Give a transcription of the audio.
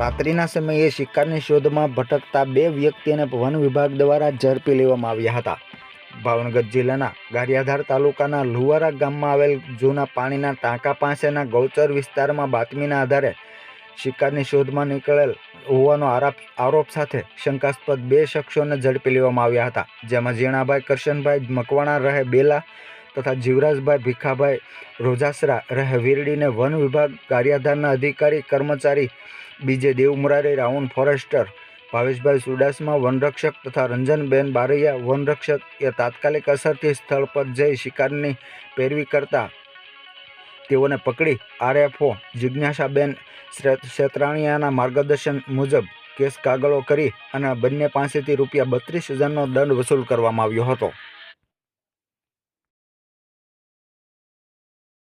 રાત્રિના સમયે શિકારની શોધમાં ભટકતા બે વ્યક્તિને વન વિભાગ દ્વારા ઝડપી લેવામાં આવ્યા હતા. ભાવનગર જિલ્લાના ગારિયાધાર તાલુકાના લુવારા ગામમાં આવેલ જૂના પાણીના ટાંકા પાસેના ગૌચર વિસ્તારમાં બાતમીના આધારે શિકારની શોધમાં નીકળેલ હોવાનો આરોપ આરોપ સાથે શંકાસ્પદ બે શખ્સોને ઝડપી લેવામાં આવ્યા હતા. જેમાં ઝીણાભાઈ કરશનભાઈ મકવાણા રહે બેલા તથા જીવરાજભાઈ ભીખાભાઈ રોજાસરા રહે વિરડીને વન વિભાગ કાર્યાધારના અધિકારી, કર્મચારી બીજે દેવમુરારી, રાઉન્ડ ફોરેસ્ટર, ભાવેશભાઈ સુડાસમા, વનરક્ષક તથા રંજનબેન બારૈયા, વનરક્ષક એ તાત્કાલિક અસરથી સ્થળ પર જઈ શિકારની પેરવી કરતા તેઓને પકડી આરએફઓ જિજ્ઞાસાબેન શેત્રાણીયાના માર્ગદર્શન મુજબ કેસ કાગળો કરી અને બંને પાસેથી રૂપિયા બત્રીસ હજારનો દંડ વસૂલ કરવામાં આવ્યો હતો.